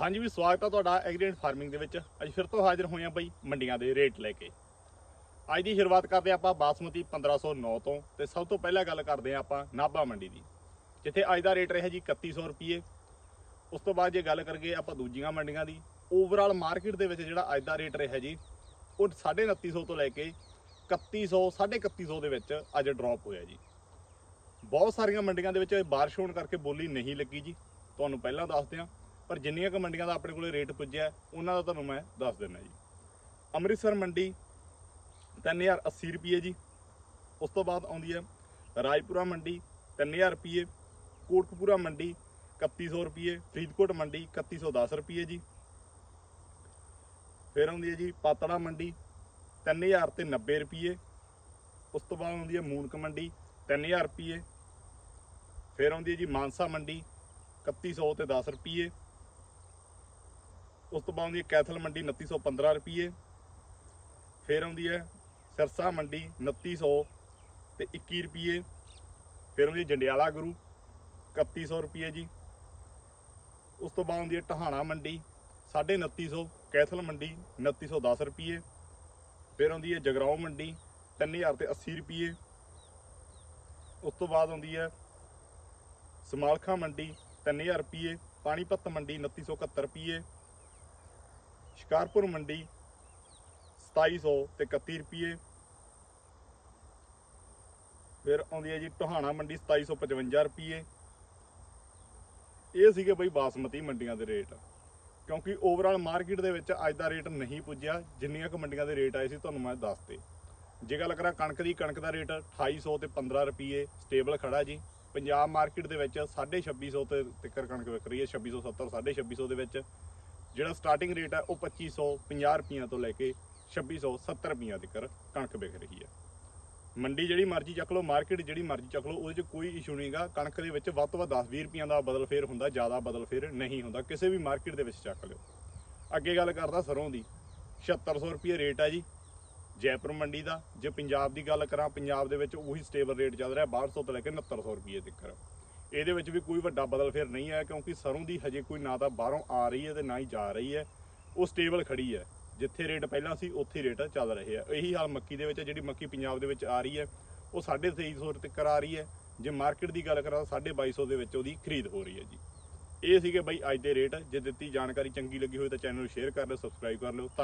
ਹਾਂਜੀ ਵੀ ਸਵਾਗਤ ਆ ਤੁਹਾਡਾ ਐਗਰੀਕਲਚਰ ਫਾਰਮਿੰਗ ਦੇ ਵਿੱਚ। ਅੱਜ ਫਿਰ ਤੋਂ ਹਾਜ਼ਰ ਹੋਏ ਹਾਂ ਬਈ ਮੰਡੀਆਂ ਦੇ ਰੇਟ ਲੈ ਕੇ। ਅੱਜ ਦੀ ਸ਼ੁਰੂਆਤ ਕਰਦੇ ਹਾਂ ਆਪਾਂ ਬਾਸਮਤੀ 1509 ਤੋਂ ਤੇ ਸਭ ਤੋਂ ਪਹਿਲਾਂ ਗੱਲ ਕਰਦੇ ਹਾਂ ਆਪਾਂ ਨਾਭਾ ਮੰਡੀ ਦੀ, ਜਿੱਥੇ ਅੱਜ ਦਾ ਰੇਟ ਰਿਹਾ ਜੀ 3100 ਰੁਪਏ ਉਸ ਤੋਂ ਬਾਅਦ ਜੇ ਗੱਲ ਕਰੀਏ ਆਪਾਂ ਦੂਜੀਆਂ ਮੰਡੀਆਂ ਦੀ ਓਵਰਆਲ ਮਾਰਕੀਟ ਦੇ ਵਿੱਚ ਜਿਹੜਾ ਅੱਜ ਦਾ ਰੇਟ ਰਿਹਾ ਜੀ, ਉਹ 2950 ਤੋਂ ਲੈ ਕੇ 3100 3150 ਦੇ ਵਿੱਚ ਅੱਜ ਡ੍ਰੌਪ ਹੋਇਆ ਜੀ। ਬਹੁਤ ਸਾਰੀਆਂ ਮੰਡੀਆਂ ਦੇ ਵਿੱਚ ਬਾਰਿਸ਼ ਹੋਣ ਕਰਕੇ ਬੋਲੀ ਨਹੀਂ ਲੱਗੀ ਜੀ, ਤੁਹਾਨੂੰ ਪਹਿਲਾਂ ਦੱਸਦੇ ਹਾਂ ਪਰ ਜਿੰਨੀਆਂ ਕੁ ਮੰਡੀਆਂ ਦਾ ਆਪਣੇ ਕੋਲੇ ਰੇਟ ਪੁੱਜਿਆ, ਉਹਨਾਂ ਦਾ ਤੁਹਾਨੂੰ ਮੈਂ ਦੱਸ ਦਿੰਦਾ ਜੀ। ਅੰਮ੍ਰਿਤਸਰ ਮੰਡੀ 3080 ਰੁਪਏ ਜੀ। ਉਸ ਤੋਂ ਬਾਅਦ ਆਉਂਦੀ ਹੈ ਰਾਜਪੁਰਾ ਮੰਡੀ 3000 ਰੁਪਏ, ਕੋਟਕਪੂਰਾ ਮੰਡੀ 3100 ਰੁਪਏ, ਫਰੀਦਕੋਟ ਮੰਡੀ 3110 ਰੁਪਏ ਜੀ। ਫਿਰ ਆਉਂਦੀ ਹੈ ਜੀ ਪਾਤੜਾ ਮੰਡੀ 3000 ਤੇ 90 ਰੁਪਏ। ਉਸ ਤੋਂ ਬਾਅਦ ਆਉਂਦੀ ਹੈ ਮੂਨਕ ਮੰਡੀ 3000 ਰੁਪਏ। ਫਿਰ ਆਉਂਦੀ ਹੈ ਜੀ ਮਾਨਸਾ ਮੰਡੀ 3100 ਤੇ 10 ਰੁਪਏ। ਉਸ ਤੋਂ ਬਾਅਦ ਆਉਂਦੀ ਹੈ ਕੈਥਲ ਮੰਡੀ 2915 ਰੁਪਏ ਫਿਰ ਆਉਂਦੀ ਹੈ ਸਿਰਸਾ ਮੰਡੀ 2900 ਤੇ 21 ਰੁਪਏ ਫਿਰ ਆਉਂਦੀ ਹੈ ਜੰਡਿਆਲਾ ਗੁਰੂ 3100 ਰੁਪਏ ਜੀ। ਉਸ ਤੋਂ ਬਾਅਦ ਆਉਂਦੀ ਹੈ ਟਹਾਣਾ ਮੰਡੀ 2950 ਕੈਥਲ ਮੰਡੀ 2910 ਰੁਪਏ ਫਿਰ ਆਉਂਦੀ ਹੈ ਜਗਰਾਉਂ ਮੰਡੀ 3000 ਤੇ 80 ਰੁਪਏ ਉਸ ਤੋਂ ਬਾਅਦ ਆਉਂਦੀ ਹੈ ਸਮਾਲਖਾ ਮੰਡੀ 3000 ਰੁਪਏ ਪਾਣੀਪਤ ਮੰਡੀ 2971 ਰੁਪਏ ਸ਼ਿਕਾਰਪੁਰ ਮੰਡੀ 2700 ਤੇ 31 ਰੁਪਏ ਫਿਰ ਆਉਂਦੀ ਹੈ ਜੀ ਟੋਹਾਣਾ ਮੰਡੀ 2755 ਰੁਪਏ ਇਹ ਸੀਗੇ ਬਈ ਬਾਸਮਤੀ ਮੰਡੀਆਂ ਦੇ ਰੇਟ। ਕਿਉਂਕਿ ਓਵਰਆਲ ਮਾਰਕੀਟ ਦੇ ਵਿੱਚ ਅੱਜ ਦਾ ਰੇਟ ਨਹੀਂ ਪੁੱਜਿਆ, ਜਿੰਨੀਆਂ ਕੁ ਮੰਡੀਆਂ ਦੇ ਰੇਟ ਆਏ ਸੀ ਤੁਹਾਨੂੰ ਮੈਂ ਦੱਸਤੇ। ਜੇ ਗੱਲ ਕਰਾਂ ਕਣਕ ਦੀ, ਕਣਕ ਦਾ ਰੇਟ 2800 ਤੇ 15 ਰੁਪਏ ਸਟੇਬਲ ਖੜਾ ਜੀ। ਪੰਜਾਬ ਮਾਰਕੀਟ ਦੇ ਵਿੱਚ 2650 ਤੇ ਤਿੱਕਰ ਕਣਕ ਵਿਕ ਰਹੀ ਹੈ 2670 2650 ਦੇ ਵਿੱਚ। ਜਿਹੜਾ ਸਟਾਰਟਿੰਗ ਰੇਟ ਹੈ ਉਹ 2550 ਰੁਪਈਆਂ ਤੋਂ ਲੈ ਕੇ 2670 ਰੁਪਈਆਂ ਤੱਕ ਕਣਕ ਵਿਕ ਰਹੀ ਹੈ। ਮੰਡੀ ਜਿਹੜੀ ਮਰਜ਼ੀ ਚੱਕ ਲਓ ਮਾਰਕੀਟ ਜਿਹੜੀ ਮਰਜ਼ੀ ਚੱਕ ਲਓ, ਉਹਦੇ 'ਚ ਕੋਈ ਇਸ਼ੂ ਨਹੀਂਗਾ ਕਣਕ ਦੇ ਵਿੱਚ ਵੱਧ ਤੋਂ ਵੱਧ 10-20 ਰੁਪਈਆਂ ਦਾ ਬਦਲ ਫੇਰ ਹੁੰਦਾ, ਜ਼ਿਆਦਾ ਬਦਲ ਫੇਰ ਨਹੀਂ ਹੁੰਦਾ। ਕਿਸੇ ਵੀ ਮਾਰਕੀਟ ਦੇ ਵਿੱਚ ਚੱਕ ਲਿਓ। ਅੱਗੇ ਗੱਲ ਕਰਦਾ ਸਰੋਂ ਦੀ। 7600 ਰੁਪਏ ਰੇਟ ਹੈ ਜੀ। ਜੈਪੁਰ ਮੰਡੀ ਦਾ, ਜੇ ਪੰਜਾਬ ਦੀ ਗੱਲ ਕਰਾਂ, ਪੰਜਾਬ ਦੇ ਵਿੱਚ ਉਹੀ ਸਟੇਬਲ ਰੇਟ ਚੱਲ ਰਿਹਾ 1200 ਤੋਂ ਲੈ ਕੇ 6900 ਰੁਪਏ ਤੱਕ। ਇਹਦੇ ਵਿੱਚ ਵੀ ਕੋਈ ਵੱਡਾ ਬਦਲ ਫੇਰ ਨਹੀਂ ਹੈ ਕਿਉਂਕਿ ਸਰੋਂ ਦੀ ਹਜੇ ਕੋਈ ਨਾ ਤਾਂ ਬਾਹਰੋਂ ਆ ਰਹੀ ਹੈ ਤੇ ਨਾ ਹੀ ਜਾ ਰਹੀ ਹੈ। ਉਹ ਸਟੇਬਲ ਖੜੀ ਹੈ। ਜਿੱਥੇ ਰੇਟ ਪਹਿਲਾਂ ਸੀ, ਉੱਥੇ ਰੇਟ ਚੱਲ ਰਹੇ ਆ ਇਹੀ ਹਾਲ ਮੱਕੀ ਦੇ ਵਿੱਚ, ਜਿਹੜੀ ਮੱਕੀ ਪੰਜਾਬ ਦੇ ਵਿੱਚ ਆ ਰਹੀ ਹੈ, ਉਹ 2350 ਤੱਕ ਆ ਰਹੀ ਹੈ। ਜੇ ਮਾਰਕੀਟ ਦੀ ਗੱਲ ਕਰਾਂ ਤਾਂ 2250 ਦੇ ਵਿੱਚ ਉਹਦੀ ਖਰੀਦ ਹੋ ਰਹੀ ਹੈ ਜੀ। ਇਹ ਸੀਗੇ ਬਾਈ ਅੱਜ ਦੇ ਰੇਟ। ਜੇ ਦਿੱਤੀ ਜਾਣਕਾਰੀ ਚੰਗੀ ਲੱਗੀ ਹੋਵੇ ਤਾਂ ਚੈਨਲ ਨੂੰ ਸ਼ੇਅਰ ਕਰ ਲਿਓ ਸਬਸਕ੍ਰਾਈਬ ਕਰ ਲਿਓ। ਧੰਨਵਾਦ।